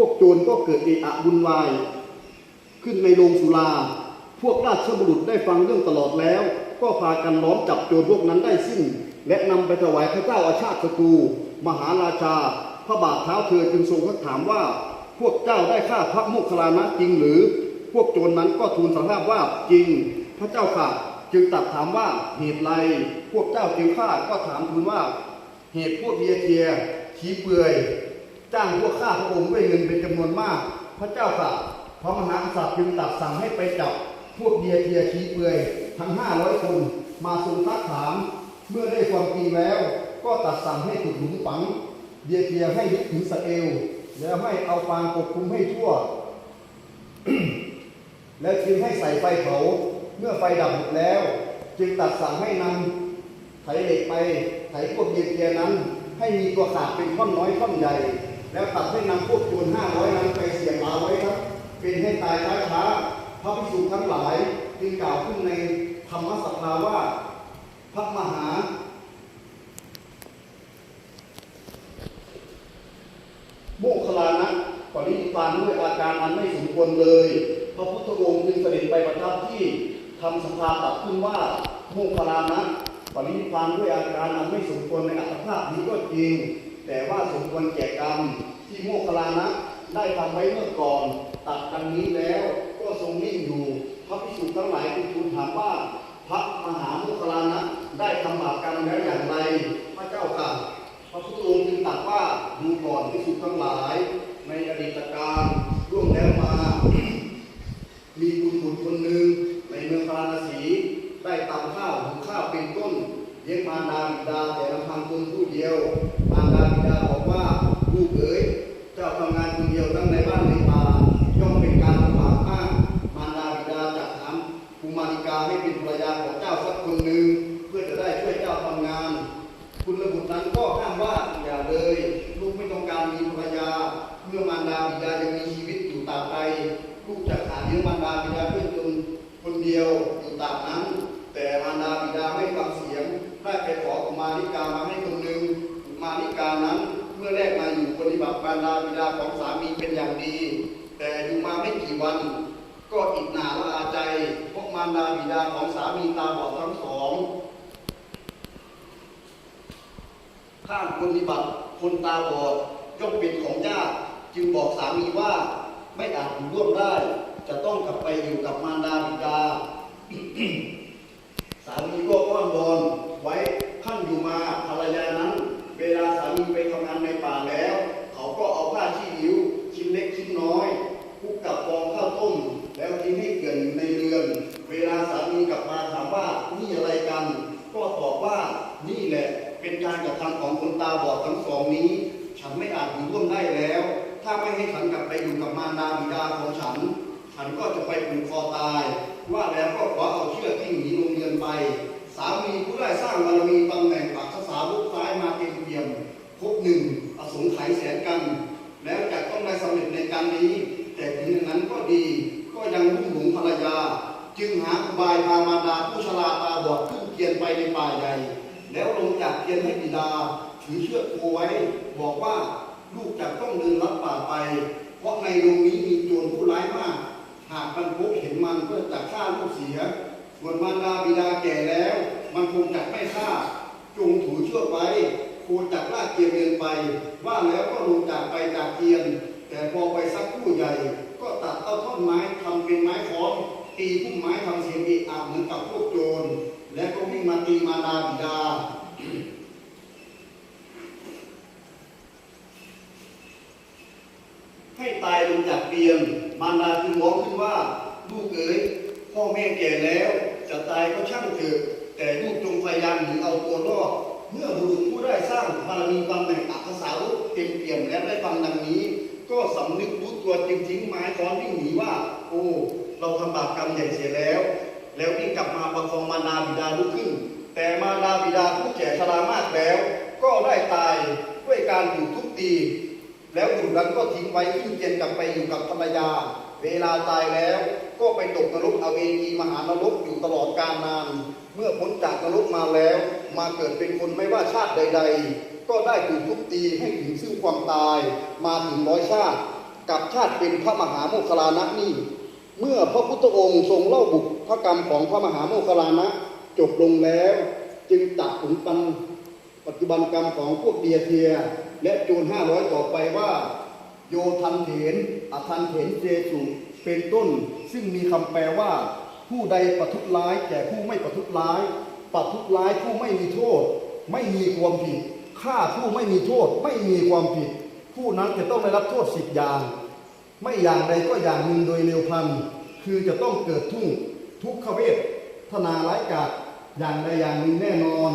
วกโจรก็เกิดเอะอะวุ่นวาย ขึ้นในโรงสุรา พวกราชบุรุษได้ฟังเรื่องตลอดแล้ว ก็พากันล้อมจับโจรพวกนั้นได้สิ้น และนำไปถวายพระเจ้าอาชาติศัตรูมหาราชา พระบาทเท้าเธอจึงทรงทักถามว่า พวกเจ้าได้ฆ่าพระโมคคัลลานะจริงหรือ พวกโจรนั้นก็ทูลสารภาพว่าจริง พระเจ้าค่ะ จึงตรัสถามว่าเหตุไร พวกเจ้าจึงฆ่าก็ถามทูลว่า เหตุพวกเบียเทีย ขี้เปื่อย จ้างพวกข้าพระองค์ด้วยเงินเป็นจำนวนมาก พระเจ้าค่ะพระมหากษัตริย์จึงตรัสสั่งให้ไปจับพวกเดียเทียชีเปื่อยทั้งห้าร้อยคนมาทรงซักถาม เมื่อได้ความจริงแล้ว ก็ตรัสสั่งให้ถูกหลุมฝัง เดียเทียให้ยึดถึงสะเอวแล้วให้เอาฟางปกคลุมให้ทั่ว แล้วจึงให้ใส่ไฟเผาเมื่อไฟดับหมดแล้ว จึงตรัดสั่งให้นำไถเหล็กไปไถพวกเดียเทียนั้น ให้มีตัวขาดเป็นท่อนน้อยท่อนใหญ่ แล้วตัดให้นำพวกโจรห้าร้อยนั้นไปเสียบเอาไว้ครับ เป็นให้ตายช้าๆพระภิกษุทั้งหลายจึงกล่าวขึ้นในธรรมสภาว่า พระมหาโมคคลานะปรินิพานด้วยอาการอันไม่สมควรเลย พระพุทธองค์จึงเสด็จไปประทับที่ทำสภาตัดขึ้นว่าโมคคลานะปรินิพานด้วยอาการอันไม่สมควรในอัตภาพนี้ก็จริง แต่ว่าสมควรแก่กรรมที่โมคคัลานะได้ทำไว้เมื่อก่อน ตัดดังนี้แล้วก็ทรงนิ่งอยู่ พระภิกษุทั้งหลายจึงทูลถามว่า พระมหาโมคคัลานะได้ทำบาปกรรมแล้วอย่างไร พระเจ้าค่ะพระพุทธองค์จึงตรัสว่าดูก่อนที่สุทั้งหลาย ในอดีตการล่วงแล้วมา มีบุญบุญคนหนึ่งในเมืองพาราณสีได้ตำข้าวหุงข้าวเป็นต้นเลี้ยงมารดาบิดาแต่ลำพังตนผู้เดียวมารดา คนหนึ่งเพื่อจะได้ช่วยเจ้าทำงาน คุณระบุตรนั้นก็ห้ามว่าอย่าเลย ลูกไม่ต้องการมีภรรยา เมื่อมารดาบิดายังมีชีวิตอยู่ตราบใดลูกจะหาเลี้ยงมารดาบิดาด้วยตนคนเดียวอยู่ตราบนั้น แต่มารดาบิดาไม่ฟังเสียงได้ไปขออุมาลิกามาให้คนหนึ่งอุมาลิกานั้นเมื่อแรกมาอยู่ปฏิบัติมารดาบิดาของสามีเป็นอย่างดี แต่อยู่มาไม่กี่วัน ก็อิจนาละอาใจพวกมารดาบิดาของสามีตาบอดทั้งสอง ข้างปฏิบัติคนตาบอดย่อมเป็นของยากจึงบอกสามีว่าไม่อาจอยู่ร่วมได้ จะต้องกลับไปอยู่กับมารดาบิดามีก็อ้อนวอนไว้ท่านอยู่มาภรรยานั้น เวลาสามีไปทำงานในป่าแล้ว เขาก็เอาผ้าชี้ริ้วชิ้นเล็กชิ้นน้อยคลุกกับฟองข้าวต้ม แล้วทิ้งให้เกลื่อนอยู่ในเรือน เวลาสามีกลับมาถามว่านี่อะไรกัน ก็ตอบว่านี่แหละเป็นการกระทำของคน ตาบอดทั้งสองนี้ ฉันไม่อาจอยู่ร่วมได้แล้ว ถ้าไม่ให้ฉันกลับไปอยู่กับมารดาบิดาของฉัน ฉันก็จะไปผูกคอตาย ว่าแล้วก็ขอเอาเชือกที่หนีลงเรือนไป สามีผู้ได้สร้างบารมีตำแหน่งปักษาลูกซ้ายมาเต็มเปี่ยมครบหนึ่งอสงไขยแสนกัน แล้วจะต้องได้สำเร็จในการนี้ แต่ถึงอย่างนั้นก็ดี ก็ยังรุ่มหลงภรรยา จึงหาอุบายพามารดาผู้ชราตาบอดขึ้นเกียนไปในป่าใหญ่แล้วลงจากเกียนให้บิดา ถือเชือกผูกไว้ บอกว่าลูกจะต้องเดินลัดป่าไป เพราะในโรงนี้มีโจรผู้ร้ายมาก หากมันพบเห็นมันก็จะฆ่าลูกเสียส่วนมารดาบิดาแก่แล้ว มันคงจะไม่ฆ่า จงถือเชือกไว้โคจากลากเกียนเดินไป ว่าแล้วก็ลงจากไปจากเกียน แต่พอไปสักคู่ใหญ่ ก็ตัดเอาท่อนไม้ทำเป็นไม้ค้อมตีพุ่มไม้ทำเสียงเอะอะเหมือนกับพวกโจร และก็วิ่งมาตีมารดาบิดา ให้ตายลงจากเตียงมารดาจึงร้องขึ้นว่าลูกเอ๋ยพ่อแม่แก่แล้ว จะตายก็ช่างเถอะแต่ลูกจงพยายามหนีเอาตัวรอดเมื่อบุรุษผู้ได้สร้างบารมีตำแหน่งอักษาวุธเต็มเปี่ยมและได้ฟังดังนี้ ก็สำนึกรู้ตัวจึงทิ้งไม้ค้อนวิ่งหนีว่า โอ้เราทำบาปกรรมใหญ่เสียแล้ว แล้ววิ่งกลับมาประคองมารดาบิดาลุกขึ้น แต่มารดาบิดาผู้แก่ชรามากแล้ว ก็ได้ตายด้วยการถูกทุบตี แล้วบุรุษนั้นก็ทิ้งไว้ขึ้นเกียนกลับไปอยู่กับภรรยา เวลาตายแล้วก็ไปตกนรกอเวจีมหานรกอยู่ตลอดกาลนาน เมื่อพ้นจากนรกมาแล้ว มาเกิดเป็นคนไม่ว่าชาติใด ๆ ก็ได้ถูกทุบตีให้ถึงซึ่งความตายมาถึงร้อยชาติ กับชาติเป็นพระมหาโมคคลานะนี่ เมื่อพระพุทธองค์ทรงเล่าบุพกรรมของพระมหาโมคคลานะจบลงแล้ว จึงตัดถึงปัน ปัจจุบันกรรมของพวกเดียเทีย และโจรห้าร้อยต่อไปว่า โยทันเถนอทันเถนเจสุเป็นต้น ซึ่งมีคำแปลว่า ผู้ใดประทุษร้ายแก่ผู้ไม่ประทุษร้ายประทุษร้ายผู้ไม่มีโทษ ไม่มีความผิดฆ่าผู้ไม่มีโทษ ไม่มีความผิด ผู้นั้นจะต้องได้รับโทษสิบอย่าง ไม่อย่างใดก็อย่างหนึ่งโดยเร็วพันคือจะต้องเกิดทุ่งทุกขเวทธนาร้ายกาจอย่างใดอย่างหนึ่งแน่นอน